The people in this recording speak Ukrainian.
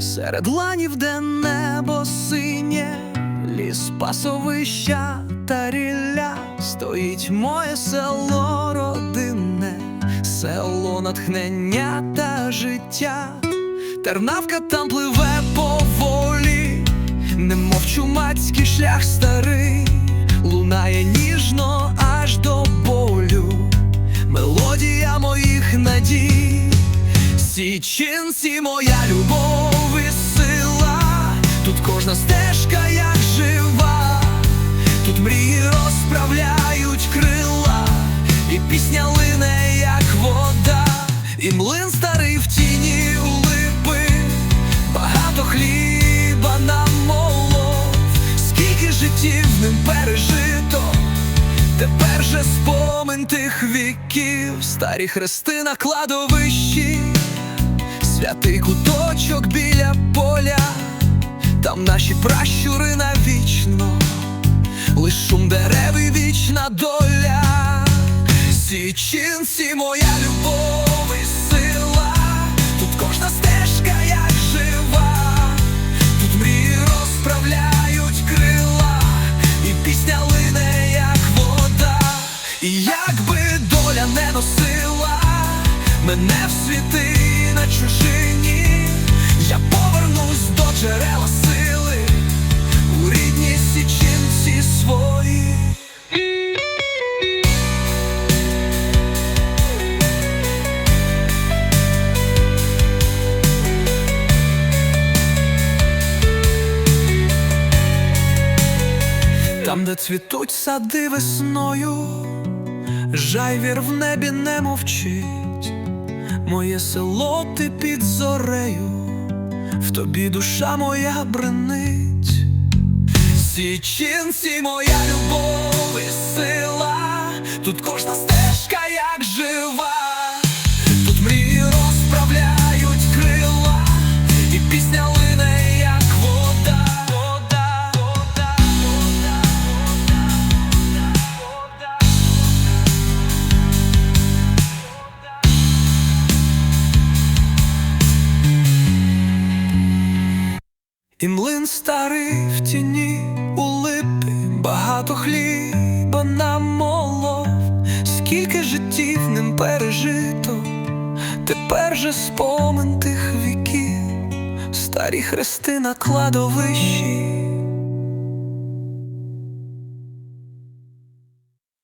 Серед ланів, де небо синє, ліс пасовища та рілля, стоїть моє село родинне, село натхнення та життя. Тернавка там пливе поволі, немов чумацький шлях старий, лунає ніжно аж до болю, мелодія моїх надій. Січинці моя любов кожна стежка як жива, тут мрії розправляють крила, і пісня лине, як вода, і млин старий в тіні у липи, багато хліба намолов, скільки життів ним пережито. Тепер же спомин тих віків, старі хрести на кладовищі, святий куточок біля поля, там наші пращури навічно, лиш шум дерев і вічна доля. Січинці моя любов і сила, тут кожна стежка як жива, тут мрії розправляють крила, і пісня лине, як вода, і якби доля не носила мене в світи на чужині, Там, де цвітуть сади весною, жайвір в небі не мовчить, моє село ти під зорею, в тобі душа моя бренить, січинці моя любов і сила, тут кожна стежка як жива, І млин старий в тіні у липи, багато хліба намолов, скільки життів ним пережито, тепер же спомин тих віків, старі хрести на кладовищі,